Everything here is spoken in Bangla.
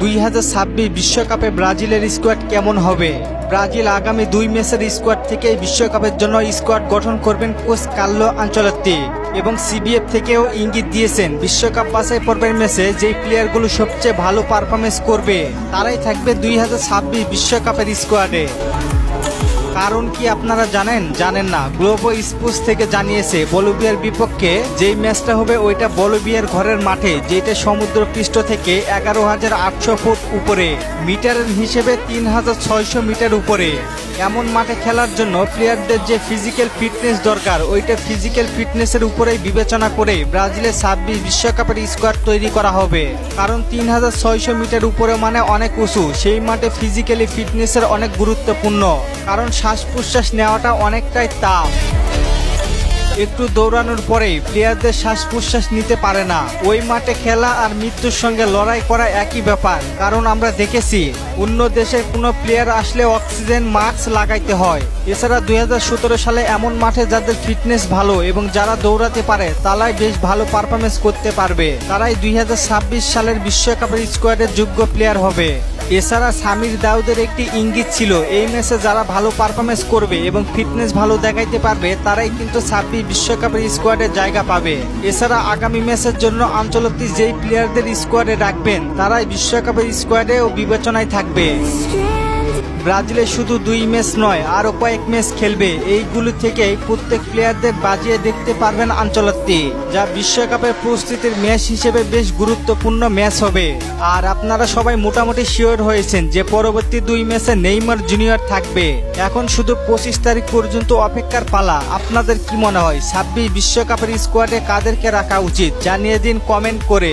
দুই বিশ্বকাপে ব্রাজিলের স্কোয়াড কেমন হবে? ব্রাজিল আগামী দুই ম্যাচের স্কোয়াড থেকে বিশ্বকাপের জন্য স্কোয়াড গঠন করবেন কোচ কার্লো আঞ্চলাত্তি এবং সিবিএফ থেকেও ইঙ্গিত দিয়েছেন, বিশ্বকাপ বাছাই পর্বের ম্যাচে যেই প্লেয়ারগুলো সবচেয়ে ভালো পারফরমেন্স করবে, তারাই থাকবে দুই বিশ্বকাপের স্কোয়াডে। কারণ কি আপনারা জানেন? জানেন না। গ্লোবো স্পোর্টস থেকে জানিয়েছে, বলিভিয়ার বিপক্ষে যেই ম্যাচটা হবে ওইটা বলিভিয়ার ঘরের মাঠে যেটা সমুদ্র পৃষ্ঠ থেকে এগারো হাজার আটশো ফুট উপরে, মিটারের হিসেবে তিন হাজার ছয়শো মিটার উপরে। এমন মাঠে খেলার জন্য প্লেয়ারদের যে ফিজিক্যাল ফিটনেস দরকার, ওইটা ফিজিক্যাল ফিটনেসের উপরেই বিবেচনা করে ব্রাজিলের ছাব্বিশ বিশ্বকাপের স্কোয়াড তৈরি করা হবে। কারণ তিন হাজার ছয়শো মিটার উপরে মানে অনেক উঁচু, সেই মাঠে ফিজিক্যালি ফিটনেসের অনেক গুরুত্বপূর্ণ। কারণ শ্বাস প্রশ্বাস নেওয়াটা অনেকটাই তাপ একটু দৌড়ানোর পরেই প্লেয়ারদের শ্বাস প্রশ্বাস নিতে পারে না। ওই মাঠে খেলা আর মৃত্যুর সঙ্গে লড়াই করা একই ব্যাপার। কারণ আমরা দেখেছি, অন্য দেশের কোনো প্লেয়ার আসলে অক্সিজেন মাস্ক লাগাইতে হয়। এছাড়া দুই হাজার সতেরো সালে এমন মাঠে যাদের ফিটনেস ভালো এবং যারা দৌড়াতে পারে, তারাই বেশ ভালো পারফরমেন্স করতে পারবে। তারাই দুই হাজার ছাব্বিশ সালের বিশ্বকাপের স্কোয়াডের যোগ্য প্লেয়ার হবে। এছাড়া সামির দাউদের একটি ইঙ্গিত ছিল, এই ম্যাচে যারা ভালো পারফরমেন্স করবে এবং ফিটনেস ভালো দেখাইতে পারবে, তারাই কিন্তু ছাব্বিশ বিশ্বকাপের স্কোয়াডে জায়গা পাবে। এছাড়া আগামী ম্যাচের জন্য আঞ্চলতি যেই প্লেয়ারদের স্কোয়াডে রাখবেন, তারাই বিশ্বকাপের স্কোয়াডে ও বিবেচনায় থাকবে। ব্রাজিলে শুধু দুই ম্যাচ নয়, আরও কয়েক ম্যাচ খেলবে। এইগুলো থেকে প্রত্যেক প্লেয়ারদের বাজিয়ে দেখতে পারবেন আঞ্চলত্তি, যা বিশ্বকাপের প্রস্তুতির ম্যাচ হিসেবে বেশ গুরুত্বপূর্ণ ম্যাচ হবে। আর আপনারা সবাই মোটামুটি শিওর হয়েছেন যে পরবর্তী দুই ম্যাচে নেইমার জুনিয়র থাকবে। এখন শুধু পঁচিশ তারিখ পর্যন্ত অপেক্ষার পালা। আপনাদের কি মনে হয়, ছাব্বিশ বিশ্বকাপের স্কোয়াডে কাদেরকে রাখা উচিত? জানিয়ে দিন কমেন্ট করে।